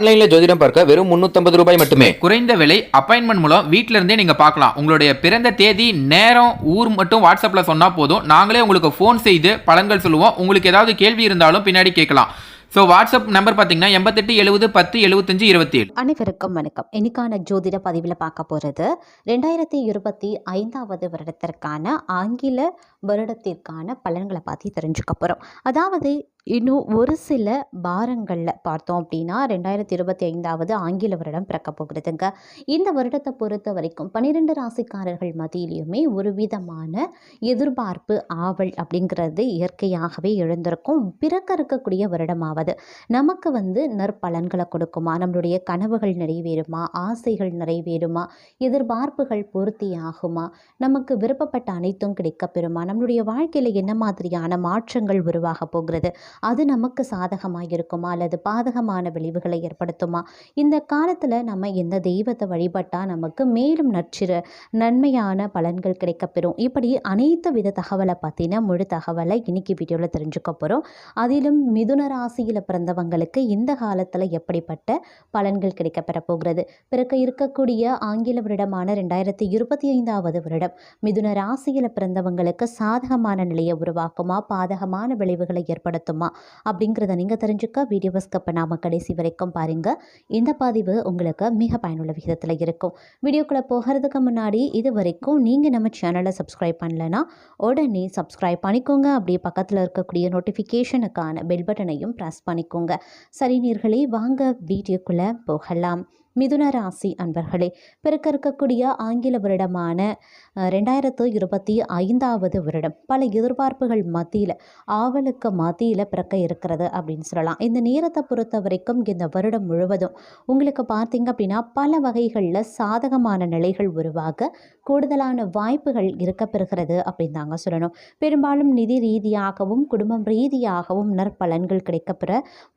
ஆன்லைன்ல ஜோதிடம் பார்க்க வெறும் 350 ரூபாய் மட்டுமே. குறைந்த விலை அப்பாயின்மெண்ட் மூலம் வீட்ல இருந்தே நீங்க பார்க்கலாம். உங்களுடைய பிறந்த தேதி நேரம் ஊர் மட்டும் வாட்ஸ்அப்ல சொன்னா போதும். நாங்களே உங்களுக்கு ஃபோன் செய்து பலன்கள் சொல்லுவோம். உங்களுக்கு ஏதாவது கேள்வி இருந்தாலும் பின்னாடி கேட்கலாம். ஸோ வாட்ஸ்அப் நம்பர் பார்த்தீங்கன்னா எண்பத்தெட்டு எழுபது பத்து எழுபத்தஞ்சு இருபத்தி ஏழு அனைவருக்கும் வணக்கம். இன்னைக்கான ஜோதிட பதிவில் பார்க்க போகிறது ரெண்டாயிரத்தி இருபத்தி ஐந்தாவது வருடத்திற்கான ஆங்கில வருடத்திற்கான பலன்களை பற்றி தெரிஞ்சுக்க போகிறோம் அதாவது இன்னும் ஒரு சில வாரங்களில் பார்த்தோம் அப்படின்னா ரெண்டாயிரத்தி இருபத்தி ஐந்தாவது ஆங்கில வருடம் பிறக்க போகிறதுங்க. இந்த வருடத்தை பொறுத்த வரைக்கும் பன்னிரெண்டு ராசிக்காரர்கள் மத்தியிலையுமே ஒரு விதமான எதிர்பார்ப்பு ஆவல் அப்படிங்கிறது இயற்கையாகவே எழுந்திருக்கும். பிறக்க இருக்கக்கூடிய வருடமாவது நமக்கு வந்து நற்பலன்களை கொடுக்குமா? நம்மளுடைய கனவுகள் நிறைவேறுமா? ஆசைகள் நிறைவேறுமா? எதிர்பார்ப்புகள் பூர்த்தியாகுமா? நமக்கு விருப்பப்பட்ட அனைத்தும் கிடைக்கப்பெறுமா நம்மளுடைய வாழ்க்கையில் என்ன மாதிரியான மாற்றங்கள் உருவாக போகிறது? அது நமக்கு சாதகமாக இருக்குமா? அல்லது பாதகமான விளைவுகளை ஏற்படுத்துமா? இந்த காலத்தில் நம்ம எந்த தெய்வத்தை வழிபட்டால் நமக்கு மேலும் நற்சிற நன்மையான பலன்கள் கிடைக்கப்பெறும் இப்படி அனைத்து வித தகவலை பற்றின முழு தகவலை இன்னைக்கு வீடியோவில் தெரிஞ்சுக்க போகிறோம் அதிலும் மிதுன ராசியில் பிறந்தவங்களுக்கு இந்த காலத்தில் எப்படிப்பட்ட பலன்கள் கிடைக்கப்பெற போகிறது? பிறக்க இருக்கக்கூடிய ஆங்கில வருடமான ரெண்டாயிரத்தி இருபத்தி ஐந்தாவது வருடம். மிதுன ராசியில் பிறந்தவங்களுக்கு சாதகமான நிலையை உருவாக்குமா? பாதகமான விளைவுகளை ஏற்படுத்துமா? அப்படிங்கிறத நீங்கள் தெரிஞ்சுக்க வீடியோவை ஸ்கப்பை நாம் கடைசி வரைக்கும் பாருங்கள் இந்த பதிவு உங்களுக்கு மிக பயனுள்ள விகிதத்தில் இருக்கும். வீடியோக்குள்ளே போகிறதுக்கு முன்னாடி இது வரைக்கும் நீங்கள் நம்ம சேனலை சப்ஸ்கிரைப் பண்ணலைன்னா உடனே சப்ஸ்கிரைப் பண்ணிக்கோங்க. அப்படியே பக்கத்தில் இருக்கக்கூடிய நோட்டிஃபிகேஷனுக்கான பெல் பட்டனையும் ப்ரெஸ் பண்ணிக்கோங்க. சரி நீர்களே வாங்க வீடியோக்குள்ளே போகலாம். மிதுன ராசி அன்பர்களே பிறக்க இருக்கக்கூடிய ஆங்கில வருடமான ரெண்டாயிரத்து இருபத்தி ஐந்தாவது வருடம். பல எதிர்பார்ப்புகள் மத்தியில் ஆவலுக்கு மத்தியில் பிறக்க இருக்கிறது அப்படின்னு சொல்லலாம். இந்த நேரத்தை பொறுத்த வரைக்கும் இந்த வருடம் முழுவதும் உங்களுக்கு பார்த்தீங்க அப்படின்னா பல வகைகளில் சாதகமான நிலைகள் உருவாக கூடுதலான வாய்ப்புகள் இருக்கப்பெறுகிறது அப்படின்னு தாங்க சொல்லணும். பெரும்பாலும் நிதி ரீதியாகவும் குடும்பம் ரீதியாகவும் நற்பலன்கள் கிடைக்கப்பெற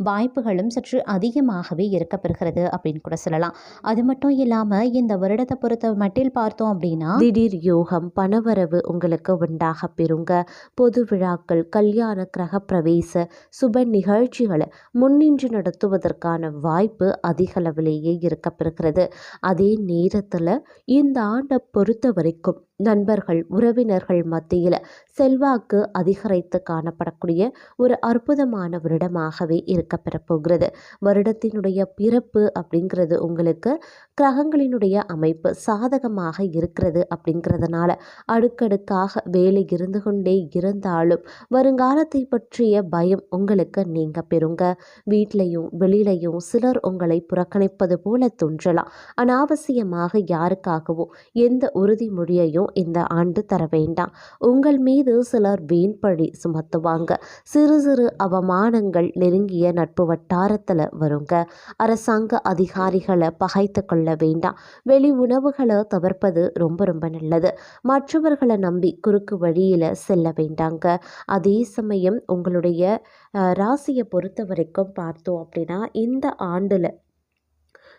வாய்ப்புகளும் சற்று அதிகமாகவே இருக்கப்பெறுகிறது அப்படின்னு கூட சொல்லலாம். அது மட்டும் இல்லாமல் இந்த வருடத்தை பொறுத்த மட்டில் பார்த்தோம் அப்படின்னா திடீர் யோகம் பணவரவு உங்களுக்கு உண்டாக பெறுங்க. பொது விழாக்கள் கல்யாண கிரக பிரவேச சுப நிகழ்ச்சிகளை முன்னின்று நடத்துவதற்கான வாய்ப்பு அதிகளவிலேயே இருக்கப்பெறுகிறது. அதே நேரத்தில் இந்த ஆண்டை பொறுத்த வரைக்கும் நண்பர்கள் உறவினர்கள் மத்தியில் செல்வாக்கு அதிகரித்து காணப்படக்கூடிய ஒரு அற்புதமான வருடமாகவே இருக்கப்பெறப்போகிறது. வருடத்தினுடைய பிறப்பு அப்படிங்கிறது உங்களுக்கு கிரகங்களினுடைய அமைப்பு சாதகமாக இருக்கிறது அப்படிங்கிறதுனால அடுக்கடுக்காக வேலை இருந்து கொண்டே இருந்தாலும் வருங்காலத்தை பற்றிய பயம் உங்களுக்கு நீங்க பெறுங்க. வீட்லையும் வெளியிலையும் சிலர் உங்களை புறக்கணிப்பது போல தோன்றலாம். அனாவசியமாக யாருக்காகவும் எந்த உறுதிமொழியையும் இந்த ஆண்டு தர வேண்டாம். உங்கள் மீது சிலர் வீண்பழி சுமத்துவாங்க. சிறு சிறு அவமானங்கள் நெருங்கிய நட்பு வட்டாரத்தில் வருங்க. அரசாங்க அதிகாரிகளை பகைத்து கொள்ள வேண்டாம். வெளி உணவுகளை தவிர்ப்பது ரொம்ப ரொம்ப நல்லது. மற்றவர்களை நம்பி குறுக்கு வழியில் செல்ல வேண்டாங்க. அதே சமயம் உங்களுடைய ராசியை பொறுத்த வரைக்கும் பார்த்தோம் அப்படின்னா இந்த ஆண்டில்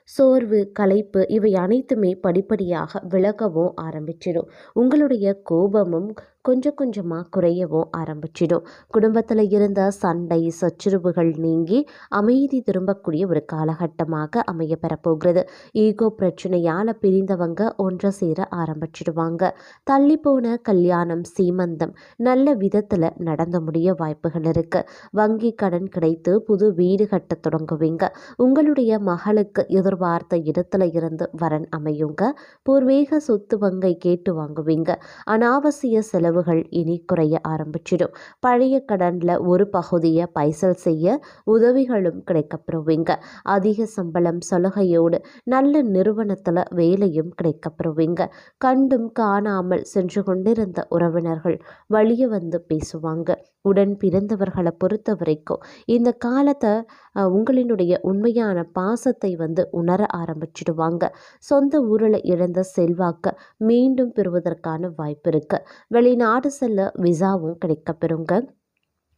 சோர்வு களைப்பு இவை அனைத்துமே படிப்படியாக விலகவும் ஆரம்பிச்சிடும். உங்களுடைய கோபமும் கொஞ்சம் கொஞ்சமாக குறையவும் ஆரம்பிச்சிடும். குடும்பத்தில் இருந்த சண்டை சச்சுரவுகள் நீங்கி அமைதி திரும்பக்கூடிய ஒரு காலகட்டமாக அமைய பெறப்போகிறது. ஈகோ பிரச்சனையால் பிரிந்தவங்க ஒன்றை சேர ஆரம்பிச்சிடுவாங்க. தள்ளி போன கல்யாணம் சீமந்தம் நல்ல விதத்தில் நடந்து முடிய வாய்ப்புகள் இருக்கு. வங்கி கடன் கிடைத்து புது வீடு கட்ட தொடங்குவீங்க. உங்களுடைய மகளுக்கு எதிர்பார்த்த இடத்துல இருந்து வரன் அமையுங்க. பூர்வீக சொத்து வங்கை கேட்டு வாங்குவீங்க. அனாவசிய செலவுகள் இனி குறைய ஆரம்பிச்சிடும். பழைய கடனில் ஒரு பகுதியை பைசல் செய்ய உதவிகளும் கிடைக்கப்பெறுவீங்க. அதிக சம்பளம் சலுகையோடு நல்ல நிறுவனத்தில் வேலையும் கிடைக்கப்பெறுவீங்க. கண்டும் காணாமல் சென்று கொண்டிருந்த உறவினர்கள் வழிய வந்து பேசுவாங்க. உடன் பிறந்தவர்களை பொறுத்த வரைக்கும் இந்த காலத்தை உங்களினுடைய உண்மையான பாசத்தை வந்து உணர ஆரம்பிச்சிடுவாங்க. சொந்த ஊரில் இழந்த செல்வாக்க மீண்டும் பெறுவதற்கான வாய்ப்பு இருக்கு. வெளிநாடு செல்ல விசாவும் கிடைக்கப்பெறுங்க.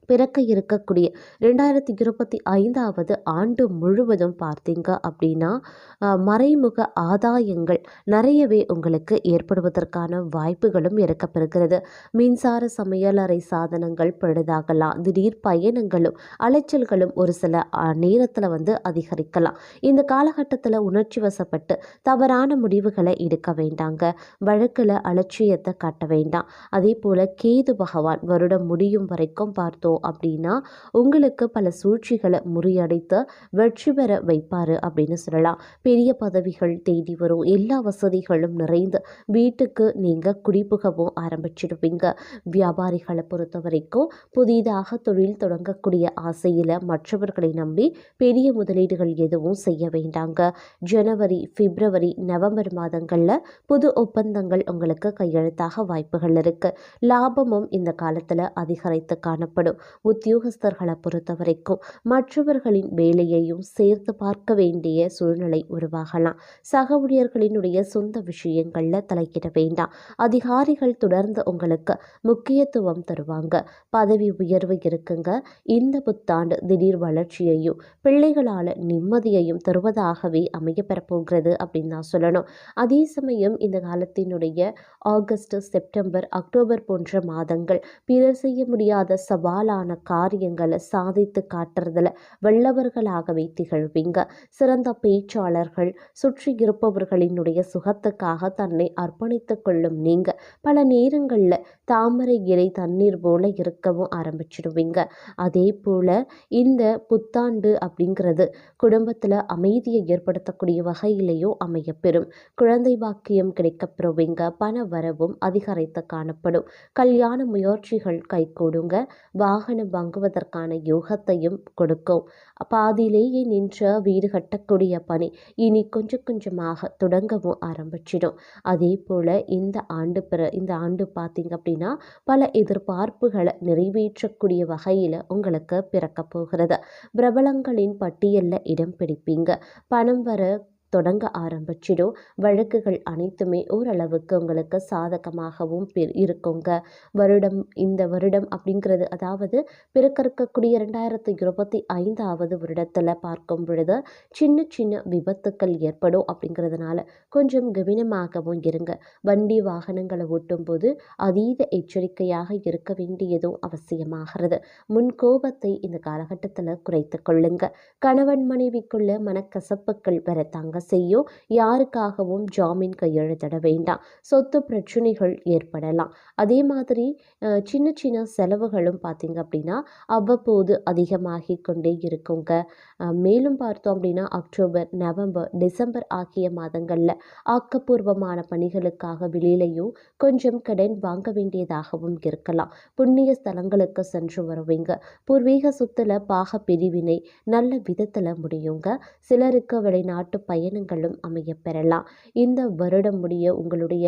பிறக்க இருக்கக்கூடிய ரெண்டாயிரத்தி இருபத்தி ஐந்தாவது ஆண்டு முழுவதும் பார்த்தீங்க அப்படின்னா மறைமுக ஆதாயங்கள் நிறையவே உங்களுக்கு ஏற்படுவதற்கான வாய்ப்புகளும் இருக்கப்பெறுகிறது மின்சார சமையலறை சாதனங்கள் பழுதாகலாம் திடீர் பயணங்களும் அலைச்சல்களும் ஒரு சில நேரத்தில் வந்து அதிகரிக்கலாம். இந்த காலகட்டத்தில் உணர்ச்சி வசப்பட்டு தவறான முடிவுகளை எடுக்க வேண்டாங்க. வழக்கில் அலட்சியத்தை காட்ட வேண்டாம். அதே போல் கேது பகவான் வருடம் முடியும் வரைக்கும் பார்த்தோம் அப்படின்னா உங்களுக்கு பல சூழ்ச்சிகளை முறியடைத்து வெற்றி பெற வைப்பார் அப்படின்னு சொல்லலாம். பெரிய பதவிகள் தேடி வரும். எல்லா வசதிகளும் நிறைந்து வீட்டுக்கு நீங்கள் குடிபுகவும் ஆரம்பிச்சிடுவீங்க. வியாபாரிகளை பொறுத்த வரைக்கும் புதிதாக தொழில் தொடங்கக்கூடிய ஆசையில் மற்றவர்களை நம்பி பெரிய முதலீடுகள் எதுவும் செய்ய வேண்டாங்க. ஜனவரி பிப்ரவரி நவம்பர் மாதங்களில் புது ஒப்பந்தங்கள் உங்களுக்கு கையெழுத்தாக வாய்ப்புகள் இருக்குது லாபமும் இந்த காலத்தில் அதிகரித்து காணப்படும். உத்தியோகஸ்தர்களை பொறுத்த வரைக்கும் மற்றவர்களின் வேலையையும் சேர்த்து பார்க்க வேண்டிய சூழ்நிலை உருவாகலாம். சக ஊழியர்களினுடைய சொந்த விஷயங்களில் தலையிட வேண்டாம். அதிகாரிகள் தொடர்ந்து உங்களுக்கு முக்கியத்துவம் தருவாங்க. பதவி உயர்வு இருக்குங்க. இந்த புத்தாண்டு திடீர் வளர்ச்சியையும் பிள்ளைகளால் நிம்மதியையும் தருவதாகவே அமைய பெறப்போகிறது அப்படின்னு தான் சொல்லணும். அதே சமயம் இந்த காலத்தினுடைய ஆகஸ்ட் செப்டம்பர் அக்டோபர் போன்ற மாதங்கள் பிறர் செய்ய முடியாத சவாலான காரியங்களை சாதித்து காட்டுறதுல வல்லவர்களாகவே திகழ்வீங்க. சிறந்த பேச்சாளர்கள் சுற்றி இருப்பவர்களினுடைய சுகத்துக்காக தன்னை அர்ப்பணித்துக் கொள்ளும் நீங்க. பல நேரங்களில் தாமரை இலை தண்ணீர் போல இருக்கவும் ஆரம்பிச்சிடுவீங்க அதே போல இந்த புத்தாண்டு அப்படிங்கிறது குடும்பத்தில் அமைதியை ஏற்படுத்தக்கூடிய வகையிலேயும் அமையப்பெறும். குழந்தை பாக்கியம் கிடைக்கப்பெறுவீங்க. பண வரவும் அதிகரித்து காணப்படும். கல்யாண முயற்சிகள் கைகூடுங்க. வாகனம் வாங்குவதற்கான யோகத்தையும் கொடுக்கும். பாதியிலேயே நின்ற வீடு கட்டக்கூடிய பணி இனி கொஞ்சம் கொஞ்சமாக தொடங்கவும் ஆரம்பிச்சிடும். அதே போல் இந்த ஆண்டு பிற இந்த ஆண்டு பார்த்தீங்க அப்படின்னா பல எதிர்பார்ப்புகளை நிறைவேற்றக்கூடிய வகையில் உங்களுக்கு பிறக்க போகிறது. பிரபலங்களின் பட்டியலில் இடம் பிடிப்பீங்க. பணம் வர தொடங்க ஆரம்பிச்சிடும். வழக்குகள் அனைத்துமே ஓரளவுக்கு உங்களுக்கு சாதகமாகவும் பெ- இருக்குங்க. வருடம் இந்த வருடம் அப்படிங்கிறது அதாவது பிறக்க இருக்கக்கூடிய ரெண்டாயிரத்தி இருபத்தி ஐந்தாவது வருடத்தில் பார்க்கும் பொழுது சின்ன சின்ன விபத்துக்கள் ஏற்படும் அப்படிங்கிறதுனால கொஞ்சம் கவனமாகவும் இருங்க. வண்டி வாகனங்களை ஓட்டும்போது அதீத எச்சரிக்கையாக இருக்க வேண்டியதும் அவசியமாகிறது. முன் கோபத்தை இந்த காலகட்டத்தில் குறைத்து கொள்ளுங்க. கணவன் மனைவிக்குள்ள மனக்கசப்புகள் வரத்தாங்க செய்யும் யாருக்காகவும் ஜாமீன் கையெழுத்திட வேண்டாம். சொத்து பிரச்சனைகள் ஏற்படலாம். அதே மாதிரி சின்ன சின்ன செலவுகளும் பார்த்தீங்க அப்படின்னா அவ்வப்போது அதிகமாகி கொண்டே இருக்குங்க. மேலும் பார்த்தோம் அப்படின்னா அக்டோபர் நவம்பர் டிசம்பர் ஆகிய மாதங்களில் ஆக்கப்பூர்வமான பணிகளுக்காக வெளியிலையும் கொஞ்சம் கடன் வாங்க வேண்டியதாகவும் இருக்கலாம். புண்ணிய ஸ்தலங்களுக்கு சென்று வருவீங்க. பூர்வீக சொத்துல பாக பிரிவினை நல்ல விதத்தில் முடியுங்க. சிலருக்கு வெளிநாட்டு பயணங்களும் அமைய பெறலாம். இந்த வருடம் முடிய உங்களுடைய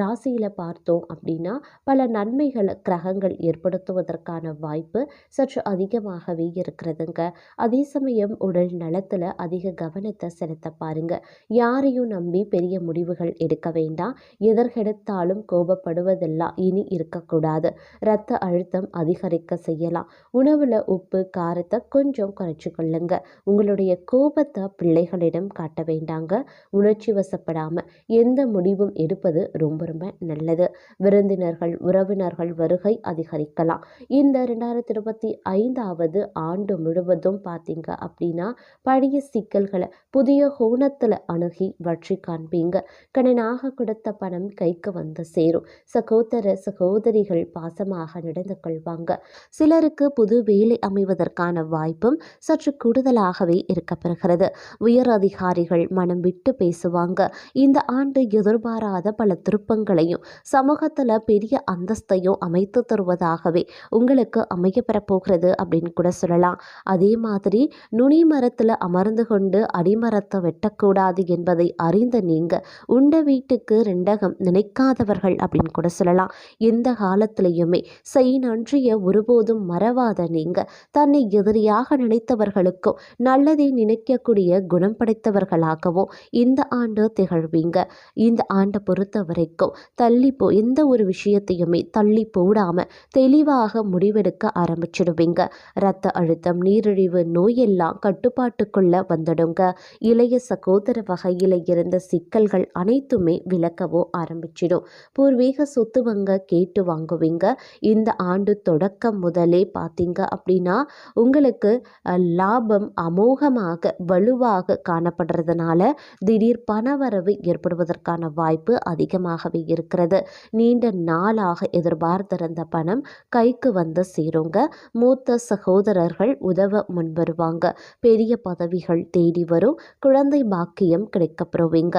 ராசியில் பார்த்தோம் அப்படின்னா பல நன்மைகளை கிரகங்கள் ஏற்படுத்துவதற்கான வாய்ப்பு சற்று அதிகமாகவே இருக்கிறதுங்க. அதே சமயம் உடல் நலத்தில் அதிக கவனத்தை செலுத்த பாருங்க. யாரையும் நம்பி பெரிய முடிவுகள் எடுக்க வேண்டாம். எதற்கெடுத்தாலும் கோபப்படுவதெல்லாம் இனி இருக்கக்கூடாது. இரத்த அழுத்தம் அதிகரிக்க செய்யலாம். உணவில் உப்பு காரத்தை கொஞ்சம் குறைச்சி கொள்ளுங்க உங்களுடைய கோபத்தை பிள்ளைகளிடம் காட்ட வேண்டாங்க. உணர்ச்சி வசப்படாமல் எந்த முடிவும் எடுப்பது ரொம்ப ரொம்ப நல்லது. விருந்தினர்கள் உறவினர்கள் வருகை அதிகரிக்கலாம். இந்த ரெண்டாயிரத்தி இருபத்தி ஐந்தாவது ஆண்டு முழுவதும் பார்த்தீங்க அப்படின்னா பழைய சிக்கல்களை புதிய கோணத்தில் அணுகி வற்றி காண்பீங்க. கடனாக கொடுத்த பணம் கைக்கு வந்து சேரும். சகோதர சகோதரிகள் பாசமாக நடந்து கொள்வாங்க. சிலருக்கு புது வேலை அமைவதற்கான வாய்ப்பும் சற்று கூடுதலாகவே இருக்கப்பெறுகிறது. உயர் அதிகாரிகள் மனம் விட்டு பேசுவாங்க. இந்த ஆண்டு எதிர்பாராத பல திருப்பங்களையும் சமூகத்தில் பெரிய அந்தஸ்தையும் அமைத்து தருவதாகவே உங்களுக்கு அமையப்பெறப் போகிறது அப்படின்னு கூட சொல்லலாம். அதே மாதிரி நுனி மரத்தில் அமர்ந்து கொண்டு அடிமரத்தை வெட்டக்கூடாது என்பதை அறிந்த நீங்கள் உண்ட வீட்டுக்கு ரெண்டகம் நினைக்காதவர்கள் அப்படின்னு கூட சொல்லலாம். எந்த காலத்திலையுமே செய் நன்றிய ஒருபோதும் மறவாத நீங்க தன்னை எதிரியாக நினைத்தவர்களுக்கும் நல்லதை நினைக்கக்கூடிய குணம் படைத்த கிடைத்தவர்களாகவும் இந்த ஆண்டு திகழ்வீங்க. இந்த ஆண்டை பொறுத்த வரைக்கும் தள்ளி போ எந்த ஒரு விஷயத்தையுமே தள்ளி போடாமல் தெளிவாக முடிவெடுக்க ஆரம்பிச்சிடுவீங்க. இரத்த அழுத்தம் நீரிழிவு நோயெல்லாம் கட்டுப்பாட்டுக்குள்ள வந்துடுங்க. இளைய சகோதர வகையில் இருந்த சிக்கல்கள் அனைத்துமே விளக்கவும் ஆரம்பிச்சிடும். பூர்வீக சொத்துவங்க கேட்டு வாங்குவீங்க. இந்த ஆண்டு தொடக்கம் முதலே பார்த்தீங்க அப்படின்னா உங்களுக்கு லாபம் அமோகமாக வலுவாக காண காணப்படுறதுனால திடீர் பணவரவு ஏற்படுவதற்கான வாய்ப்பு அதிகமாகவே இருக்கிறது. நீண்ட நாளாக எதிர்பார்த்திருந்த பணம் கைக்கு வந்து சேருங்க. மூத்த சகோதரர்கள் உதவ முன்வருவாங்க. பெரிய பதவிகள் தேடி வரும். குழந்தை பாக்கியம் கிடைக்கப்பெறுவீங்க.